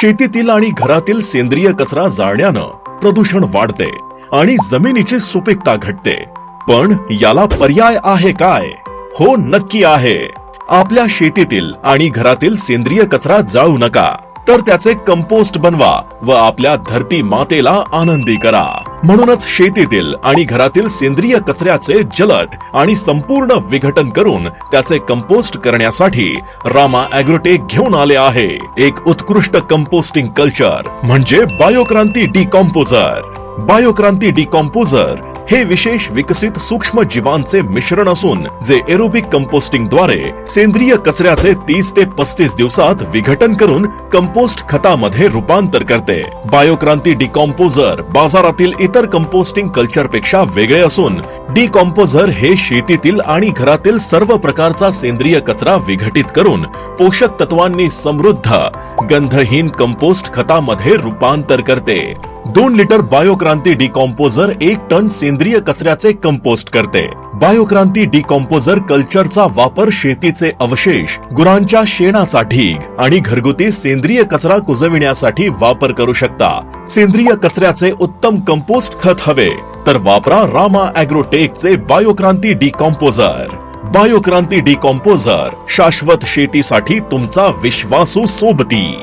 शेतीतील आणि घरातील सेंद्रिय कचरा जाळण्यानं प्रदूषण वाढते आणि जमिनीची सुपीकता घटते. पण याला पर्याय आहे काय? हो नक्की आहे. आपल्या शेतीतील आणि घरातील सेंद्रिय कचरा जाळू नका. तर त्याचे कंपोस्ट बनवा व आपल्या धरती मातेला आनंदी करा. म्हणूनच शेतीतील आणि घरातील सेंद्रिय कचऱ्याचे जलद आणि संपूर्ण विघटन करून त्याचे कंपोस्ट करण्यासाठी रामा अॅग्रोटेक घेऊन आले आहे. एक उत्कृष्ट कंपोस्टिंग कल्चर म्हणजे बायोक्रांती डिकॉम्पोजर बायोक्रांती डिकॉम्पोजर हे विशेष विकसित सूक्ष्म जीवांचे मिश्रण असून जे एरोबिक कंपोस्टिंगद्वारे सेंद्रिय कचऱ्याचे तीस ते पस्तीस दिवसात विघटन करून कंपोस्ट खतामध्ये रूपांतर करते. बायोक्रांती डिकॉम्पोजर बाजारातील इतर कंपोस्टिंग कल्चरपेक्षा वेगळे असून डिकॉम्पोजर हे शेतीतील आणि घरातील सर्व प्रकारचा सेंद्रिय कचरा विघटित करून पोषक तत्वांनी समृद्ध गंधहीन कंपोस्ट खतामध्ये रूपांतर करते. दोन लिटर बायोक्रांती डिकॉम्पोजर एक टन सेंद्रिय कचऱ्याचे कंपोस्ट करते. बायोक्रांती डिकॉम्पोजर कल्चरचा वापर शेतीचे अवशेष गुरांच्या शेणाचा ढीग आणि घरगुती सेंद्रिय कचरा कुजविण्यासाठी वापर करू शकता. सेंद्रिय कचऱ्याचे उत्तम कंपोस्ट खत हवे. तर वापरा रामा अॅग्रोटेकचे बायोक्रांती डिकॉम्पोजर. बायोक्रांती डिकॉम्पोजर शाश्वत शेतीसाठी तुमचा विश्वासू सोबती.